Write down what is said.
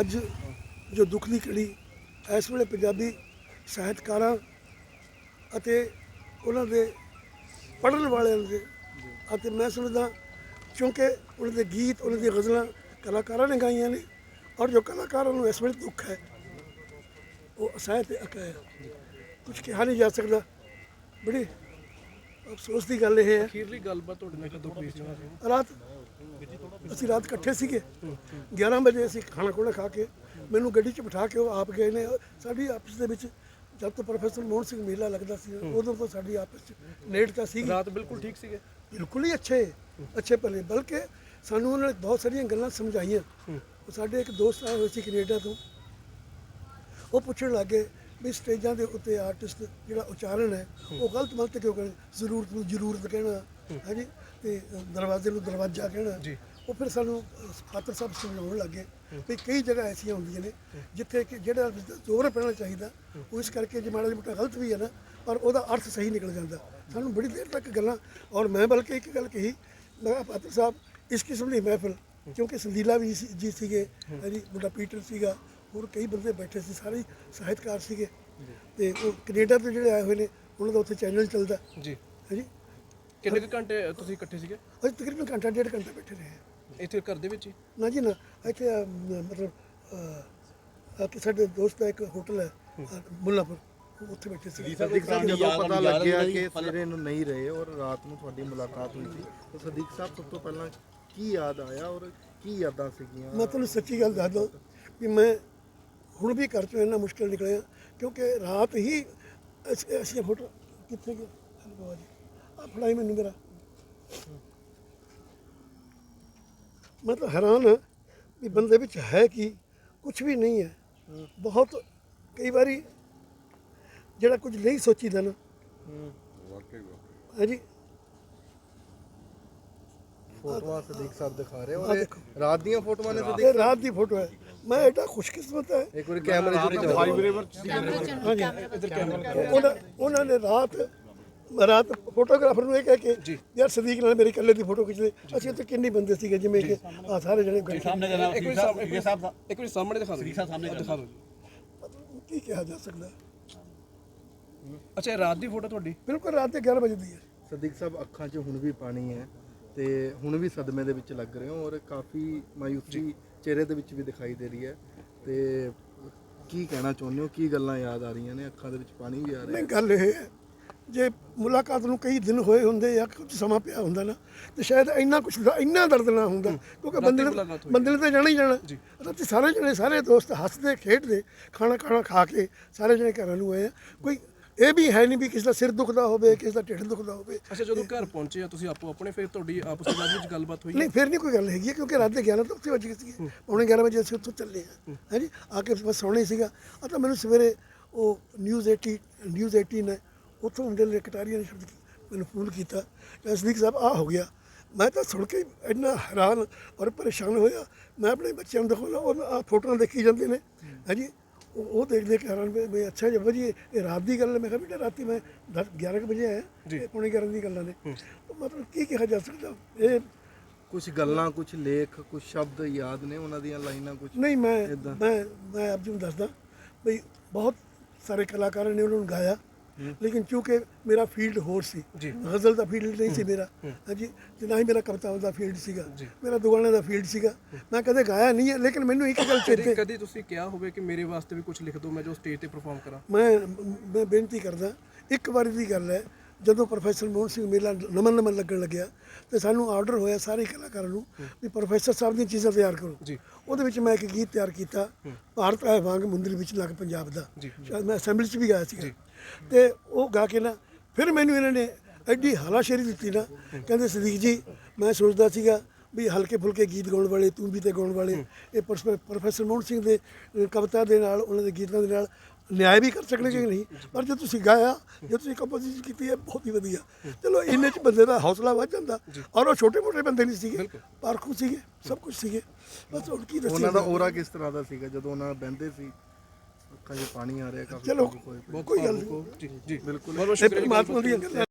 ਅੱਜ ਜੋ ਦੁੱਖ ਦੀ ਘੜੀ ਇਸ ਵੇਲੇ ਪੰਜਾਬੀ ਸਾਹਿਤਕਾਰਾਂ ਅਤੇ ਉਹਨਾਂ ਦੇ ਪੜ੍ਹਨ ਵਾਲਿਆਂ ਦੇ ਅਤੇ ਮੈਂ ਸਮਝਦਾ ਕਿਉਂਕਿ ਉਹਨਾਂ ਦੇ ਗੀਤ ਉਹਨਾਂ ਦੀਆਂ ਗਜ਼ਲਾਂ ਕਲਾਕਾਰਾਂ ਨੇ ਗਾਈਆਂ ਨੇ ਔਰ ਜੋ ਕਲਾਕਾਰਾਂ ਨੂੰ ਇਸ ਵੇਲੇ ਦੁੱਖ ਹੈ ਉਹ ਅਸਹਿ ਤੇ ਅਕਾ ਕੁਝ ਕਿਹਾ ਨਹੀਂ ਜਾ ਸਕਦਾ। ਬੜੀ ਅਫਸੋਸ ਦੀ ਗੱਲ ਇਹ ਹੈ। ਅਖੀਰਲੀ ਗੱਲਬਾਤ ਤੁਹਾਡੇ ਨਾਲ ਕਦੋਂ ਹੋਈ ਸੀ। ਰਾਤ ਅਸੀਂ ਰਾਤ ਇਕੱਠੇ ਸੀਗੇ। 11 ਵਜੇ ਅਸੀਂ ਖਾਣਾ ਖੋਣਾ ਖਾ ਕੇ ਮੈਨੂੰ ਗੱਡੀ 'ਚ ਬਿਠਾ ਕੇ ਉਹ ਆਪ ਗਏ ਨੇ। ਸਾਡੀ ਆਪਸ ਦੇ ਵਿੱਚ ਜਦ ਤੋਂ ਪ੍ਰੋਫੈਸਰ ਮੋਹਨ ਸਿੰਘ ਮੇਲਾ ਲੱਗਦਾ ਸੀ ਉਦੋਂ ਤੋਂ ਸਾਡੀ ਆਪਸ 'ਚ ਨੇੜਤਾ ਸੀ ਰਾਤ ਬਿਲਕੁਲ ਠੀਕ ਸੀਗੇ। ਬਿਲਕੁਲ ਹੀ ਅੱਛੇ ਅੱਛੇ ਭਲੇ ਬਲਕਿ ਸਾਨੂੰ ਉਹਨਾਂ ਨੇ ਬਹੁਤ ਸਾਰੀਆਂ ਗੱਲਾਂ ਸਮਝਾਈਆਂ। ਉਹ ਸਾਡੇ ਇੱਕ ਦੋਸਤ ਆਏ ਹੋਏ ਸੀ ਕੈਨੇਡਾ ਤੋਂ। ਉਹ ਪੁੱਛਣ ਲੱਗੇ ਵੀ ਸਟੇਜਾਂ ਦੇ ਉੱਤੇ ਆਰਟਿਸਟ ਜਿਹੜਾ ਉਚਾਰਨ ਹੈ ਉਹ ਗਲਤ ਮਲਤ ਕਿਉਂ ਕਹਿੰਦੇ? ਜ਼ਰੂਰਤ ਨੂੰ ਜ਼ਰੂਰਤ ਕਹਿਣਾ। ਹਾਂਜੀ। ਤੇ ਦਰਵਾਜ਼ੇ ਨੂੰ ਦਰਵਾਜ਼ਾ ਕਹਿਣਾ ਜੀ। ਉਹ ਫਿਰ ਸਾਨੂੰ ਫਾਦਰ ਸਾਹਿਬ ਸਮਝਾਉਣ ਲੱਗੇ ਵੀ ਕਈ ਜਗ੍ਹਾ ਐਸੀਆਂ ਹੁੰਦੀਆਂ ਨੇ ਜਿੱਥੇ ਕਿ ਜਿਹੜਾ ਜ਼ੋਰ ਪੈਣਾ ਚਾਹੀਦਾ ਉਹ ਇਸ ਕਰਕੇ ਜੇ ਮਾੜਾ ਜਿਹਾ ਮੋਟਾ ਗਲਤ ਵੀ ਹੈ ਨਾ ਪਰ ਉਹਦਾ ਅਰਥ ਸਹੀ ਨਿਕਲ ਜਾਂਦਾ। ਸਾਨੂੰ ਬੜੀ ਦੇਰ ਤੱਕ ਗੱਲਾਂ ਔਰ ਮੈਂ ਬਲਕਿ ਇੱਕ ਗੱਲ ਕਹੀ ਮੈਂ ਫਾਦਰ ਸਾਹਿਬ ਇਸ ਕਿਸਮ ਦੀ ਮਹਿਫਿਲ ਕਿਉਂਕਿ ਸੰਦੀਲਾ ਵੀ ਜੀ ਸੀਗੇ ਹਾਂਜੀ ਮੁੰਡਾ ਪੀਟਰ ਸੀਗਾ ਹੋਰ ਕਈ ਬੰਦੇ ਬੈਠੇ ਸੀ ਸਾਰੇ ਸਾਹਿਤਕਾਰ ਸੀਗੇ ਤੇ ਉਹ ਕੈਨੇਡਾ ਤੋਂ ਜਿਹੜੇ ਆਏ ਹੋਏ ਨੇ ਉਹਨਾਂ ਦਾ ਉੱਥੇ ਚੈਨਲ ਚੱਲਦਾ। ਜੀ। ਹਾਂਜੀ ਕਿੰਨੇ ਕੁ ਘੰਟੇ ਤੁਸੀਂ ਇਕੱਠੇ ਸੀਗੇ? ਅਸੀਂ ਤਕਰੀਬਨ ਘੰਟਾ ਡੇਢ ਘੰਟਾ ਬੈਠੇ ਰਹੇ ਇੱਥੇ ਘਰ ਦੇ ਵਿੱਚ ਹੀ? ਨਾ ਜੀ ਨਾ। ਇੱਥੇ ਅਹ, ਮ- ਮਤਲਬ ਅਹ, ਕਿ ਸਾਡੇ ਦੋਸਤ ਦਾ ਇੱਕ ਹੋਟਲ ਹੈ ਅਹ, ਮੁੱਲਾਪੁਰ। ਉੱਥੇ ਬੈਠੇ ਸੀ ਸਦੀਕ ਸਾਹਿਬ ਜਦੋਂ ਪਤਾ ਲੱਗਿਆ ਕਿ ਸਵੇਰੇ ਨੂੰ ਨਹੀਂ ਰਹੇ ਔਰ ਰਾਤ ਨੂੰ ਤੁਹਾਡੀ ਮੁਲਾਕਾਤ ਹੋਈ ਸੀ ਤਾਂ ਸਦੀਕ ਸਾਹਿਬ ਸਭ ਤੋਂ ਪਹਿਲਾਂ ਕੀ ਯਾਦ ਆਇਆ ਔਰ ਕੀ ਯਾਦਾਂ ਸੀਗੀਆਂ? ਮੈਂ ਤੁਹਾਨੂੰ ਸੱਚੀ ਗੱਲ ਦੱਸ ਦਵਾਂ ਵੀ ਮੈਂ ਹੁਣ ਵੀ ਘਰ ਚੋਂ ਇੰਨਾ ਮੁਸ਼ਕਿਲ ਨਿਕਲਿਆ ਕਿਉਂਕਿ ਰਾਤ ਹੀ ਅਸੀਂ ਅਸੀਂ ਫੋਟੋ ਕਿੱਥੇ ਗਏ? ਹਲ ਬਾਬਾ ਜੀ। ਆ ਫੜਾਈ ਮੈਨੂੰ ਮੇਰਾ। ਮੈਂ ਤਾਂ ਹੈਰਾਨ ਹਾਂ ਵੀ ਬੰਦੇ ਵਿੱਚ ਹੈ ਕੀ ਕੁਝ ਵੀ ਨਹੀਂ ਹੈ। ਬਹੁਤ ਕਈ ਵਾਰੀ ਜਿਹੜਾ ਕੁਝ ਨਹੀਂ ਸੋਚੀਦਾ ਨਾ। ਹੈ ਜੀ ਫੋਟੋਆਂ ਸਦੀਕ ਸਾਹਿਬ ਦਿਖਾ ਰਹੇ ਆਹ ਔਰ ਇਹ ਦੇਖੋ। ਰਾਤ ਦੀਆਂ ਫੋਟੋਆਂ ਨੇ ਸਦੀਕ ਇਹ ਰਾਤ ਦੀ ਫੋਟੋ ਹੈ। ਮੈਂ ਐਡਾ ਖੁਸ਼ਕਿਸਮਤ ਹੈ। ਇੱਕ ਵਾਰੀ ਕੈਮਰੇ 'ਚ ਦਿਖਾਓ ਹਾਂਜੀ। ਉਹਨਾਂ ਉਹਨਾਂ ਨੇ ਰਾਤ ਰਾਤ ਫੋਟੋਗ੍ਰਾਫਰ ਨੂੰ ਇਹ ਕਹਿ ਕੇ ਯਾਰ ਸਦੀਕ ਨਾਲ ਮੇਰੀ ਇਕੱਲੇ ਦੀ ਫੋਟੋ ਖਿੱਚ ਦੇ ਅਸੀਂ ਉੱਥੇ ਕਿੰਨੇ ਬੰਦੇ ਸੀਗੇ ਜਿਵੇਂ ਕਿ ਆ ਸਾਰੇ ਜਣੇ ਬੈਠੇ। ਇੱਕ ਵਾਰੀ ਸਾਹਮਣੇ ਇੱਕ ਵਾਰੀ ਸਾਹਮਣੇ। ਦਿਖਾ ਦਿਓ ਸਾਹਮਣੇ ਦਿਖਾ ਦਿਓ ਕੀ ਕਿਹਾ ਜਾ ਸਕਦਾ? ਅੱਛਾ ਇਹ ਰਾਤ ਦੀ ਫੋਟੋ ਤੁਹਾਡੀ? ਬਿਲਕੁਲ ਰਾਤ ਦੇ 11 ਵਜੇ ਦੀ ਹੈ। ਸਦੀਕ ਸਾਹਿਬ ਅੱਖਾਂ 'ਚ ਹੁਣ ਵੀ ਪਾਣੀ ਹੈ ਤੇ ਹੁਣ ਵੀ ਸਦਮੇ ਦੇ ਵਿੱਚ ਲੱਗ ਰਹੇ ਹੋ ਔਰ ਕਾਫੀ ਮਾਯੂਸੀ ਚਿਹਰੇ ਦੇ ਵਿੱਚ ਵੀ ਦਿਖਾਈ ਦੇ ਰਹੀ ਹੈ ਤੇ ਕੀ ਕਹਿਣਾ ਚਾਹੁੰਦੇ ਹੋ? ਕੀ ਗੱਲਾਂ ਯਾਦ ਆ ਰਹੀਆਂ ਨੇ? ਅੱਖਾਂ ਦੇ ਵਿੱਚ ਪਾਣੀ ਵੀ ਆ ਰਿਹਾ ਨਹੀਂ ਗੱਲ ਇਹ ਹੈ ਜੇ ਮੁਲਾਕਾਤ ਨੂੰ ਕਈ ਦਿਨ ਹੋਏ ਹੁੰਦੇ ਜਾਂ ਕੁਝ ਸਮਾਂ ਪਿਆ ਹੁੰਦਾ ਨਾ ਤੇ ਸ਼ਾਇਦ ਇੰਨਾ ਕੁਝ ਇੰਨਾ ਦਰਦ ਨਾ ਹੁੰਦਾ ਕਿਉਂਕਿ ਬੰਦੇ ਨੇ। ਬੰਦੇ ਨੇ ਤਾਂ ਜਾਣਾ ਹੀ ਜਾਣਾ। ਰਾਤੀ ਸਾਰੇ ਜਣੇ ਸਾਰੇ ਦੋਸਤ ਹੱਸਦੇ ਖੇਡਦੇ ਖਾਣਾ ਖਾਣਾ ਖਾ ਕੇ ਸਾਰੇ ਜਣੇ ਘਰਾਂ ਨੂੰ ਆਏ ਆ। ਕੋਈ ਇਹ ਵੀ ਹੈ ਨਹੀਂ ਵੀ ਕਿਸੇ ਦਾ ਸਿਰ ਦੁਖਦਾ ਹੋਵੇ ਕਿਸੇ ਦਾ ਢਿੱਡ ਦੁਖਦਾ ਹੋਵੇ। ਅੱਛਾ ਜਦੋਂ ਘਰ ਪਹੁੰਚੇ ਆ ਤੁਸੀਂ ਆਪੋ ਆਪਣੇ ਫਿਰ ਤੁਹਾਡੀ ਆਪਸ ਵਿੱਚ ਗੱਲਬਾਤ ਹੋਈ ਨਹੀਂ ਫਿਰ ਨਹੀਂ ਕੋਈ ਗੱਲ ਹੈਗੀ ਕਿਉਂਕਿ ਰਾਤ ਦੇ 11 ਤੋਂ ਉੱਥੇ ਵੱਜ ਗਏ ਸੀਗੇ। ਪੌਣੇ 11 ਵਜੇ ਅਸੀਂ ਉੱਥੋਂ ਚੱਲੇ ਆ। ਹਾਂਜੀ ਆ ਕੇ ਬਸ ਸੌਣਾ ਸੀਗਾ। ਆ ਤਾਂ ਮੈਨੂੰ ਸਵੇਰੇ ਉਹ ਨਿਊਜ਼ 80 ਨਿਊਜ਼ 18 ਹੈ ਉੱਥੋਂ ਹੁੰਦੇ ਨੇ ਕਟਾਰੀਆ ਨੇ ਸ਼ਬਦ ਮੈਨੂੰ ਫੋਨ ਕੀਤਾ। ਕਿ ਅਸਦੀਕ ਸਾਹਿਬ ਆ ਹੋ ਗਿਆ। ਮੈਂ ਤਾਂ ਸੁਣ ਕੇ ਇੰਨਾ ਹੈਰਾਨ ਔਰ ਪਰੇਸ਼ਾਨ ਹੋਇਆ। ਮੈਂ ਆਪਣੇ ਬੱਚਿਆਂ ਨੂੰ ਦਿਖਾਉਣਾ ਉਹ ਆ ਫੋਟੋਆਂ ਦੇਖੀ ਜਾਂਦੇ ਨੇ। ਹਾਂਜੀ ਉਹ ਉਹ ਦੇਖ ਦੇਖ ਹੈਰਾਨ ਵੀ ਅੱਛਾ ਜੀ ਬਾਬਾ ਜੀ ਇਹ ਰਾਤ ਦੀ ਗੱਲ ਹੈ। ਮੈਂ ਕਿਹਾ ਬੇਟਾ ਰਾਤੀ ਮੈਂ 10 11 ਕੁ ਵਜੇ ਆਇਆ। ਪੌਣੇ 11 ਦੀ ਗੱਲਾਂ ਨੇ। ਮਤਲਬ ਕੀ ਕਿਹਾ ਜਾ ਸਕਦਾ? ਇਹ ਕੁਝ ਗੱਲਾਂ ਕੁਝ ਲੇਖ ਕੁਝ ਸ਼ਬਦ ਯਾਦ ਨੇ ਉਹਨਾਂ ਦੀਆਂ ਲਾਈਨਾਂ ਕੁਝ ਨਹੀਂ ਮੈਂ। ਮੈਂ ਮੈਂ ਆਪ ਜੀ ਨੂੰ ਦੱਸਦਾ ਬਈ ਬਹੁਤ ਸਾਰੇ ਕਲਾਕਾਰਾਂ ਨੇ ਉਹਨਾਂ ਨੂੰ ਗਾਇਆ। ਲੇਕਿਨ ਚੂੰਕਿ ਮੇਰਾ ਫੀਲਡ ਹੋਰ ਸੀ। ਗਜ਼ਲ ਦਾ ਫੀਲਡ ਨਹੀਂ ਸੀ ਮੇਰਾ ਹਾਂਜੀ ਤੇ ਨਾ ਹੀ ਮੇਰਾ ਕਵਿਤਾਵਾਂ ਦਾ ਫੀਲਡ ਸੀਗਾ ਮੇਰਾ ਦੁਗਾਣੇ ਦਾ ਫੀਲਡ ਸੀਗਾ। ਮੈਂ ਕਦੇ ਗਾਇਆ ਨਹੀਂ ਹੈ ਲੇਕਿਨ ਮੈਨੂੰ ਇੱਕ ਗੱਲ ਚੇਤੇ ਕਦੀ ਤੁਸੀਂ ਕਿਹਾ ਹੋਵੇ ਕਿ ਮੇਰੇ ਵਾਸਤੇ ਵੀ ਕੁਝ ਲਿਖ ਦਿਓ ਮੈਂ ਜੋ ਸਟੇਜ ਤੇ ਪਰਫਾਰਮ ਕਰਾਂ। ਮੈਂ ਮੈਂ ਬੇਨਤੀ ਕਰਦਾ ਇੱਕ ਵਾਰੀ ਦੀ ਗੱਲ ਹੈ ਜਦੋਂ ਪ੍ਰੋਫੈਸਰ ਮੋਹਨ ਸਿੰਘ ਮੇਲਾ ਨਮਨ ਨਮਨ ਲੱਗਣ ਲੱਗਿਆ ਤੇ ਸਾਨੂੰ ਆਰਡਰ ਹੋਇਆ ਸਾਰੇ ਕਲਾਕਾਰਾਂ ਨੂੰ ਵੀ ਪ੍ਰੋਫੈਸਰ ਸਾਹਿਬ ਦੀਆਂ ਚੀਜ਼ਾਂ ਤਿਆਰ ਕਰੋ ਜੀ। ਉਹਦੇ ਵਿੱਚ ਮੈਂ ਇੱਕ ਗੀਤ ਤਿਆਰ ਕੀਤਾ ਭਾਰਤ ਹੈ ਵਾਂਗ ਮੁੰਦਰੀ ਵਿੱਚ ਲੱਗ ਪੰਜਾਬ ਦਾ। ਸ਼ਾਇਦ ਮੈਂ ਅਸੈਂਬਲੀ 'ਚ ਵੀ ਗਾਇਆ ਸੀ ਤੇ ਉਹ ਗਾ ਕੇ ਨਾ ਫਿਰ ਮੈਨੂੰ ਇਹਨਾਂ ਨੇ ਐਡੀ ਹਲਾਸ਼ੇਰੀ ਦਿੱਤੀ ਨਾ ਕਹਿੰਦੇ ਸਦੀਕ ਜੀ ਮੈਂ ਸੋਚਦਾ ਸੀਗਾ ਵੀ ਹਲਕੇ ਫੁਲਕੇ ਗੀਤ ਗਾਉਣ ਵਾਲੇ ਤੂੰ ਵੀ ਤੇ ਗਾਉਣ ਵਾਲੇ ਇਹ ਪ੍ਰੋਫੈ- ਪ੍ਰੋਫੈਸਰ ਮੋਹਨ ਸਿੰਘ ਦੇ ਕਵਿਤਾ ਦੇ ਨਾਲ ਉਹਨਾਂ ਦੇ ਗੀਤਾਂ ਦੇ ਨਾਲ ਨਿਆਂ ਵੀ ਕਰ ਸਕਣਗੇ ਕਿ ਨਹੀਂ? ਪਰ ਜੇ ਤੁਸੀਂ ਗਾਇਆ ਜੇ ਤੁਸੀਂ ਕੰਪੋਜੀਸ਼ਨ ਕੀਤੀ ਹੈ ਬਹੁਤ ਹੀ ਵਧੀਆ। ਚਲੋ ਇੰਨੇ ਚ ਬੰਦੇ ਦਾ ਹੌਸਲਾ ਵੱਧ ਜਾਂਦਾ ਔਰ ਉਹ ਛੋਟੇ ਮੋਟੇ ਬੰਦੇ ਨਹੀਂ ਸੀਗੇ ਪਾਰਖੂ ਸੀਗੇ ਸਭ ਕੁਝ ਸੀਗੇ। ਬਸ ਹੁਣ ਕੀ ਦੱਸੀਏ ਉਹਨਾਂ ਦਾ ਔਰਾ ਕਿਸ ਤਰ੍ਹਾਂ ਦਾ ਸੀਗਾ? ਜਦੋਂ ਉਹਨਾਂ ਬਹਿੰਦੇ ਸੀ ਅੱਖਾਂ 'ਚ ਪਾਣੀ ਆ ਰਿਹਾ ਕਾਫੀ ਚਲੋ। ਕੋਈ ਗੱਲ ਨਹੀਂ। ਜੀ ਬਿਲਕੁਲ। ਬਹੁਤ ਬਹੁਤ ਸ਼ੁਕਰੀਆ